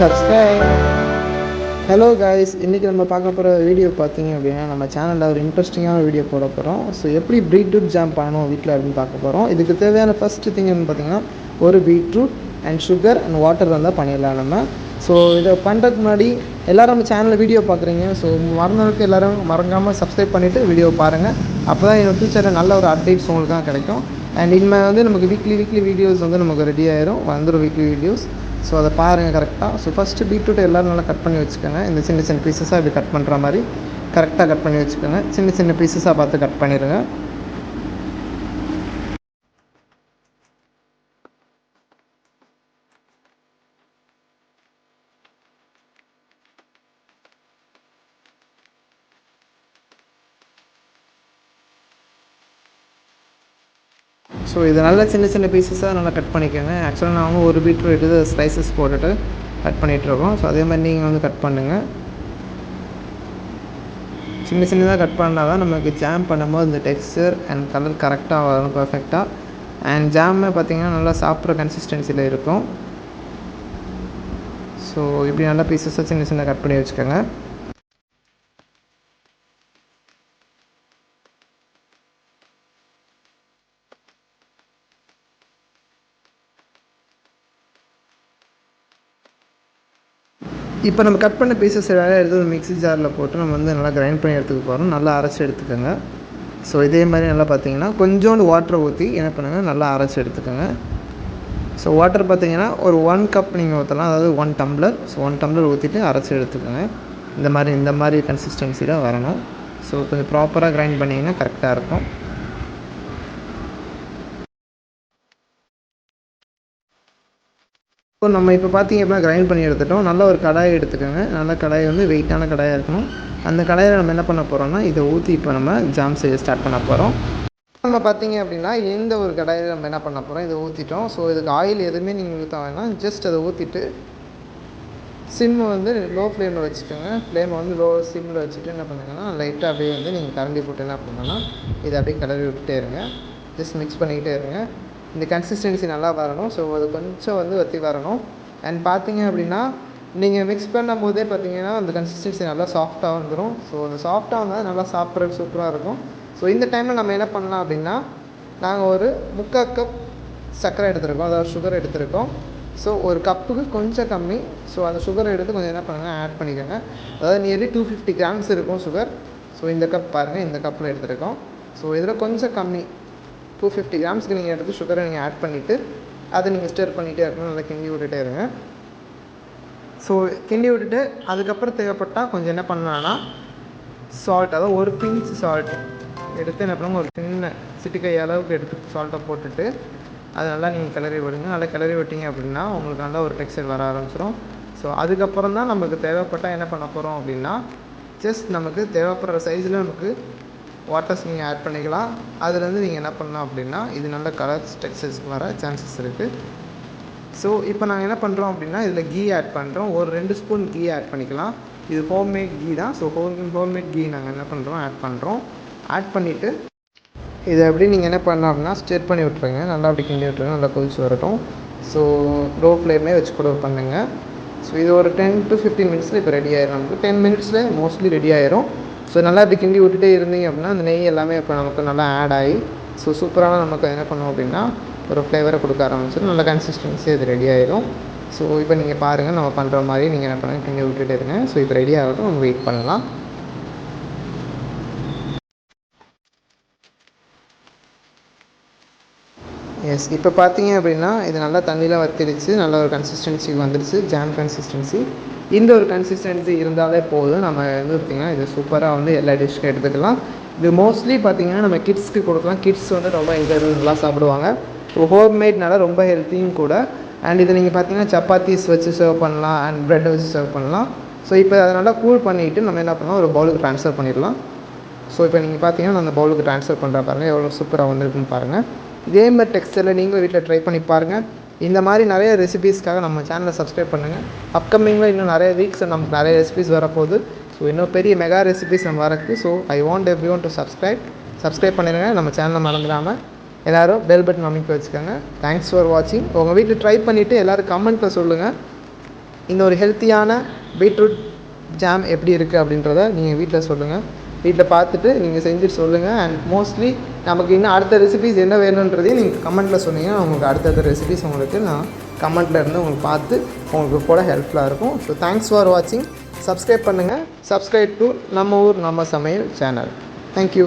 Subscribe hello guys இன்றைக்கி நம்ம பார்க்க போகிற வீடியோ பார்த்தீங்க அப்படின்னா நம்ம சேனலில் ஒரு இன்ட்ரெஸ்டிங்கான வீடியோ போட போகிறோம் ஸோ எப்படி பீட்ரூட் ஜாம் பண்ணணும் வீட்டில் அப்படின்னு பார்க்க போகிறோம் இதுக்கு தேவையான ஃபஸ்ட்டு திங் என்ன பார்த்தீங்கன்னா ஒரு beetroot and sugar and water இருந்தால் பண்ணிடலாம் நம்ம. ஸோ இதை பண்ணுறதுக்கு முன்னாடி எல்லோரும் நம்ம சேனலில் வீடியோ பார்க்குறீங்க. ஸோ மறந்தவருக்கு எல்லோரும் மறக்காமல் சப்ஸ்கிரைப் பண்ணிவிட்டு வீடியோ பாருங்கள் அப்போ தான் எங்கள் ஃபியூச்சரில் நல்ல ஒரு அப்டேட்ஸ் உங்களுக்கு தான் கிடைக்கும். அண்ட் இனிமேல் வந்து நமக்கு வீக்லி வீக்லி வீடியோஸ் வந்து நமக்கு ரெடி ஆயிரும். வந்துடும் வீக்லி வீடியோஸ் ஸோ அதை பாருங்கள் கரெக்டாக ஸோ ஃபஸ்ட்டு பீட்ரூட் எல்லோரும் நல்லா கட் பண்ணி வச்சுக்கோங்க. இந்த சின்ன சின்ன பீசஸாக இப்படி கட் பண்ணுற மாதிரி கரெக்டாக கட் பண்ணி வச்சுக்கோங்க. சின்ன சின்ன பீசஸாக பார்த்து கட் பண்ணிடுங்க ஸோ இது நல்லா சின்ன சின்ன பீசஸாக நல்லா கட் பண்ணிக்கோங்க. ஆக்சுவலாக நாங்கள் ஒரு பீட்ரூட் எடுத்து ஸ்லைசஸ் போட்டுட்டு கட் பண்ணிகிட்ருக்கோம் ஸோ அதே மாதிரி நீங்கள் வந்து கட் பண்ணுங்கள் சின்ன சின்னதாக கட் பண்ணால் தான் நமக்கு ஜாம் பண்ணும்போது இந்த டெக்ஸ்சர் அண்ட் கலர் கரெக்டாக வரும் பர்ஃபெக்டாக அண்ட் ஜாமே பார்த்திங்கன்னா நல்லா சாப்பிட்ற கன்சிஸ்டன்சியில் இருக்கும். ஸோ இப்படி நல்லா பீசஸாக சின்ன சின்ன கட் பண்ணி வச்சுக்கோங்க. இப்போ நம்ம கட் பண்ண பீசஸ் எல்லாம் எடுத்து ஒரு மிக்ஸி ஜாரில் போட்டு நம்ம வந்து நல்லா கிரைண்ட் பண்ணி எடுத்துக்க போகிறோம் நல்லா அரைச்சி எடுத்துக்கோங்க. ஸோ இதே மாதிரி நல்லா பார்த்தீங்கன்னா கொஞ்சோண்டு வாட்டரை ஊற்றி என்ன பண்ணுங்கள் நல்லா அரைச்சி எடுத்துக்கோங்க. ஸோ வாட்டர் பார்த்தீங்கன்னா ஒரு ஒன் கப் நீங்கள் ஊற்றலாம் அதாவது one tumbler so one tumbler ஊற்றிட்டு அரைச்சி எடுத்துக்கோங்க. இந்த மாதிரி இந்த மாதிரி கன்சிஸ்டன்சியில் வரணும். ஸோ கொஞ்சம் ப்ராப்பராக கிரைண்ட் பண்ணிங்கன்னா கரெக்டாக இருக்கும். ஸோ நம்ம இப்போ பார்த்தீங்க அப்படின்னா கிரைண்ட் பண்ணி எடுத்துட்டோம். நல்ல ஒரு கடாயை எடுத்துக்கோங்க. நல்ல கடாய் வந்து வெயிட்டான கடாயாக இருக்கணும். அந்த கடாயில் நம்ம என்ன பண்ண போகிறோம்னா இதை ஊற்றி இப்போ நம்ம ஜாம் செய்ய ஸ்டார்ட் பண்ண போகிறோம் நம்ம பார்த்தீங்க அப்படின்னா இந்த ஒரு கடாயில் நம்ம என்ன பண்ண போகிறோம் இதை ஊற்றிட்டோம் ஸோ இதுக்கு ஆயில் எதுவுமே நீங்கள் ஊற்ற வேணாம். ஜஸ்ட் அதை ஊற்றிட்டு சிம் வந்து லோ ஃப்ளேமில் வச்சுக்கோங்க. ஃப்ளேமை வந்து லோ சிம்மில் வச்சுட்டு என்ன பண்ணுங்கன்னா லைட்டாக அப்படியே வந்து நீங்கள் கரண்டி போட்டு என்ன பண்ணணும்னா இதை அப்படியே கிளறி விட்டுட்டே இருங்க. ஜஸ்ட் மிக்ஸ் பண்ணிக்கிட்டே இருங்க. இந்த கன்சிஸ்டன்சி நல்லா வரணும். ஸோ அது கொஞ்சம் வந்து வற்றி வரணும். அண்ட் பார்த்தீங்க அப்படின்னா நீங்கள் மிக்ஸ் பண்ணும் போதே பார்த்தீங்கன்னா அந்த கன்சிஸ்டன்சி நல்லா சாஃப்டாக வந்துடும் ஸோ அந்த சாஃப்டாக வந்தால் நல்லா சாப்பிட்றதுக்கு சூப்பராக இருக்கும். ஸோ இந்த டைமில் நம்ம என்ன பண்ணலாம் அப்படின்னா நாங்கள் ஒரு முக்கால் கப் சர்க்கரை எடுத்திருக்கோம். அதாவது சுகர் எடுத்திருக்கோம். ஸோ ஒரு கப்புக்கு கொஞ்சம் கம்மி. ஸோ அந்த சுகரை எடுத்து கொஞ்சம் என்ன பண்ணுங்கள் ஆட் பண்ணிக்கோங்க. அதாவது நியர்லி டூ ஃபிஃப்டி கிராம்ஸ் இருக்கும் சுகர் ஸோ இந்த கப் பாருங்கள் இந்த கப்பில் எடுத்திருக்கோம். ஸோ இதில் கொஞ்சம் கம்மி. டூ ஃபிஃப்டி கிராம்ஸ்க்கு நீங்கள் எடுத்து சுகரை நீங்கள் ஆட் பண்ணிவிட்டு அதை நீங்கள் ஸ்டர் பண்ணிகிட்டே இருக்கணும். நல்லா கிண்டி விட்டுட்டே இருங்க. ஸோ கிண்டி விட்டுட்டு அதுக்கப்புறம் தேவைப்பட்டால் கொஞ்சம் என்ன பண்ணலான்னா சால்ட் அதாவது ஒரு பிஞ்ச் சால்ட் எடுத்து என்ன பண்ணுங்க ஒரு சின்ன சிட்டிக்கை அளவுக்கு எடுத்து சால்ட்டை போட்டுட்டு அதை நல்லா நீங்கள் கிளறி விடுங்க. நல்லா கிளறி விட்டீங்க அப்படின்னா உங்களுக்கு நல்லா ஒரு டெக்ஸ்டர் வர ஆரம்பிச்சிடும் ஸோ அதுக்கப்புறம் தான் நமக்கு தேவைப்பட்டால் என்ன பண்ண போகிறோம் அப்படின்னா ஜஸ்ட் நமக்கு தேவைப்படுற சைஸில் நமக்கு வாட்டர்ஸ் நீங்கள் ஆட் பண்ணிக்கலாம். அதுலேருந்து நீங்கள் என்ன பண்ணலாம் அப்படின்னா இது நல்ல கலர் டெக்ஸ்டர்ஸ்க்கு வர சான்சஸ் இருக்குது ஸோ இப்போ நாங்கள் என்ன பண்ணுறோம் அப்படின்னா இதில் கீ ஆட் பண்ணுறோம் ஒரு ரெண்டு ஸ்பூன் கீ ஆட் பண்ணிக்கலாம். இது ஹோம்மேட் கீ தான். ஸோ ஹோம் ஹோம்மேட் கீ நாங்கள் என்ன பண்ணுறோம் ஆட் பண்ணுறோம் ஆட் பண்ணிவிட்டு இதை எப்படி நீங்கள் என்ன பண்ணலாம் அப்படின்னா ஸ்டெர் பண்ணி விட்ருங்க நல்லா அப்படி கிண்டி விட்ருங்க நல்லா கொதிச்சு வரட்டும். ஸோ லோ ஃப்ளேமே வச்சு கூட பண்ணுங்கள் ஸோ இது ஒரு டென் டு ஃபிஃப்டீன் மினிட்ஸில் இப்போ ரெடி ஆயிடும் நமக்கு டென் மினிட்ஸில் மோஸ்ட்லி ரெடி ஆயிரும். ஸோ நல்லா இப்படி கிண்டி விட்டுட்டே இருந்தீங்க அப்படின்னா அந்த நெய் எல்லாமே இப்போ நமக்கு நல்லா ஆட் ஆகி ஸோ சூப்பரான நமக்கு என்ன பண்ணோம் அப்படின்னா ஒரு ஃப்ளேவரை கொடுக்க ஆரம்பிச்சிடும் நல்ல கன்சிஸ்டன்சி அது ரெடி ஆயிடும் ஸோ இப்போ நீங்கள் பாருங்கள் நம்ம பண்ணுற மாதிரி நீங்கள் என்ன பண்ணுங்கள் கிண்டி விட்டுட்டே இருங்க. ஸோ இப்போ ரெடி ஆகட்டும் நம்ம வெயிட் பண்ணலாம். எஸ் இப்போ பார்த்தீங்க அப்படின்னா இது நல்லா தண்ணியில் வத்திடுச்சு. நல்ல ஒரு கன்சிஸ்டன்சிக்கு வந்துடுச்சு. ஜாம் கன்சிஸ்டன்சி இந்த ஒரு கன்சிஸ்டன்சி இருந்தாலே போதும். நம்ம வந்து பார்த்திங்கன்னா இது சூப்பராக வந்து எல்லா டிஷ்க்கும் எடுத்துக்கலாம். இது மோஸ்ட்லி பார்த்திங்கன்னா நம்ம கிட்ஸ்க்கு கொடுக்கலாம். கிட்ஸ் வந்து ரொம்ப என்ஜாய் நல்லா சாப்பிடுவாங்க. ஸோ ஹோம்மேட்னால ரொம்ப ஹெல்த்தியும் கூட. அண்ட் இதை நீங்கள் பார்த்தீங்கன்னா சப்பாத்திஸ் வச்சு சர்வ் பண்ணலாம். அண்ட் ப்ரெட் வச்சு சர்வ் பண்ணலாம். ஸோ இப்போ அதனால் கூல் பண்ணிவிட்டு நம்ம என்ன பண்ணலாம்? ஒரு பவுலுக்கு ட்ரான்ஸ்ஃபர் பண்ணிடலாம். ஸோ இப்போ நீங்கள் பார்த்தீங்கன்னா நான் அந்த பவுலுக்கு ட்ரான்ஸ்ஃபர் பண்ணுற பாருங்கள் எவ்வளோ சூப்பராக வந்திருக்குன்னு பாருங்கள் இதே மாதிரி டெக்ஸ்டரில் நீங்களும் வீட்டில் ட்ரை பண்ணி பாருங்கள் இந்த மாதிரி நிறைய ரெசிபீஸ்க்காக நம்ம சேனலை சப்ஸ்கிரைப் பண்ணுங்கள் அப்கமிங்கில் இன்னும் நிறைய வீக்ஸ் நமக்கு நிறைய ரெசிபீஸ் வரப்போகுது. ஸோ இன்னும் பெரிய மெகா ரெசிபீஸ் நம்ம வரக்கு so I want every one to subscribe subscribe பண்ணிடுங்க நம்ம சேனலை மறந்துடாமல் எல்லோரும் பெல் பட்டன் அமைக்க வச்சுக்கோங்க. தேங்க்ஸ் ஃபார் வாட்சிங் உங்கள் வீட்டில் ட்ரை பண்ணிவிட்டு எல்லோரும் கமெண்ட்டில் சொல்லுங்கள் இந்த ஒரு ஹெல்த்தியான பீட்ரூட் ஜாம் எப்படி இருக்குது அப்படின்றத நீங்கள் வீட்டில் சொல்லுங்கள் வீட்டில் பார்த்துட்டு நீங்கள் செஞ்சுட்டு சொல்லுங்கள் அண்ட் மோஸ்ட்லி நமக்கு இன்னும் அடுத்த ரெசிபிஸ் என்ன வேணுன்றதையும் நீங்கள் கமெண்ட்டில் சொன்னீங்கன்னா உங்களுக்கு அடுத்தடுத்த ரெசிபிஸ் உங்களுக்கு நான் கமெண்ட்டில் இருந்து உங்களுக்கு பார்த்து உங்களுக்கு கூட ஹெல்ப்ஃபுல்லாக இருக்கும். ஸோ தேங்க்ஸ் ஃபார் வாட்சிங் சப்ஸ்கிரைப் பண்ணுங்கள் சப்ஸ்கிரைப் டு நம்ம ஊர் நம்ம சமையல் சேனல் தேங்க்யூ